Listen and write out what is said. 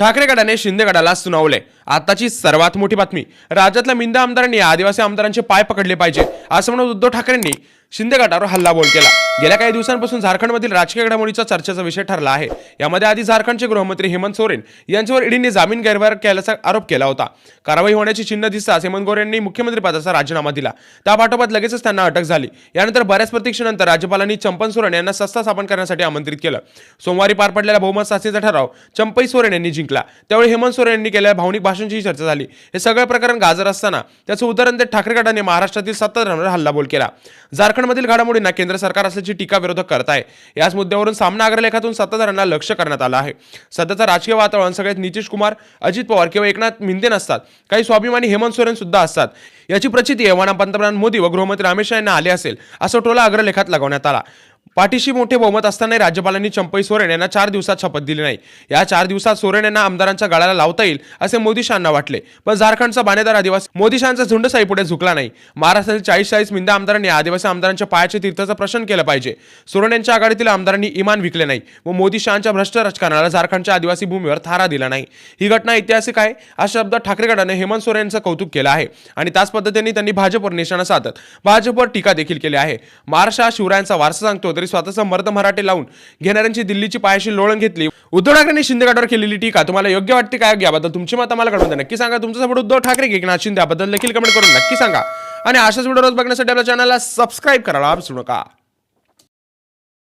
ठाकरे गटाने शिंदे गटाला सुनावले. आताची सर्वात मोठी बातमी. राज्यातल्या मिंद आमदारांनी आदिवासी आमदारांचे पाय पकडले पाहिजे असं म्हणून उद्धव ठाकरेंनी शिंदे गटावर हल्लाबोल केला. गेल्या काही दिवसांपासून झारखंडमधील राजकीय घडामोडीचा चर्चेचा विषय ठरला आहे. यामध्ये आधी झारखंडचे गृहमंत्री हेमंत सोरेन यांच्यावर ईडीने जामीन गैरव्यवहार केल्याचा आरोप केला होता. कारवाई होण्याची चिन्ह दिसताच हेमंत गोरे यांनी मुख्यमंत्री पदाचा राजीनामा दिला. त्यापाठोपाठ लगेचच त्यांना अटक झाली. यानंतर बऱ्याच प्रतीक्षेनंतर राज्यपालांनी चंपन सोरेन यांना सत्ता स्थापन करण्यासाठी आमंत्रित केलं. सोमवारी पार पडलेला बहुमत चाचणीचा ठराव चंपई सोरेन यांनी जिंकला. त्यावेळी हेमंत सोरेन यांनी केलेल्या भावनिक भाषणांची चर्चा झाली. हे सगळं प्रकरण गाजर असताना त्याचं उदाहरण देत ठाकरे गटाने महाराष्ट्रातील सत्ताधाऱ्यांवर हल्लाबोल केला. झारखंडमधील घडामोडींना केंद्र सरकार असल्याची टीका विरोधक करत आहे याच मुद्द्यावरून सामना अग्रलेखातून सत्ताधाऱ्यांना लक्ष करण्यात आलं आहे. सध्याचं राजकीय वातावरण सगळ्यात नितीश कुमार अजित पवार किंवा एकनाथ मिंदे नसतात. काही स्वाभिमानी हेमंत सोरेन सुद्धा असतात. याची प्रचिती एव्हाना पंतप्रधान मोदी व गृहमंत्री अमित शहा यांना आले असेल असं टोला अग्रलेखात लागवण्यात आला. पाठीशी मोठे बहुमत असतानाही राज्यपालांनी चंपई सोरेन यांना चार दिवसात शपथ दिली नाही. या चार दिवसात सोरेन यांना आमदारांच्या गळाला लावता येईल असे मोदीशहांना वाटले. पण झारखंडचा बाणेदार आदिवासी मोदी शहांचा झुंडसाई पुढे झुकला नाही. महाराष्ट्रातील चाळीस चाळीस मिंदा आमदारांनी आदिवासी आमदारांच्या पायाचे तीर्थाचं प्रश्न केलं पाहिजे. सोरेन यांच्या आघाडीतील आमदारांनी इमान विकले नाही व मोदी शहांच्या भ्रष्ट राजकारणाला झारखंडच्या आदिवासी भूमीवर थारा दिला नाही. ही घटना ऐतिहासिक आहे अशा शब्दात ठाकरे गटाने हेमंत सोरेन यांचं कौतुक केलं आहे आणि त्याच पद्धतीने त्यांनी भाजपवर निशाणा साधत भाजपवर टीका देखील केली आहे. महाराष्ट्र हा शिवरायांचा वारसा सांगतो तरी स्वतःचा मर्द मराठे लावून घेणाऱ्यांची दिल्लीची पायाशी लोळण घेतली. उद्धव ठाकरेंनी शिंदे गटावर केलेली टीका तुम्हाला योग्य वाटते काय याबद्दल तुमची मत आम्हाला कळवून द्या. नक्की सांगा. तुमचा सपोर्ट उद्धव ठाकरे की एकनाथ शिंदे याबद्दल देखील कमेंट करून नक्की सांगा. आणि अशाच व्हिडिओ रोज बघण्यासाठी आपल्या चॅनलला सबस्क्राईब करायला विसरू नका.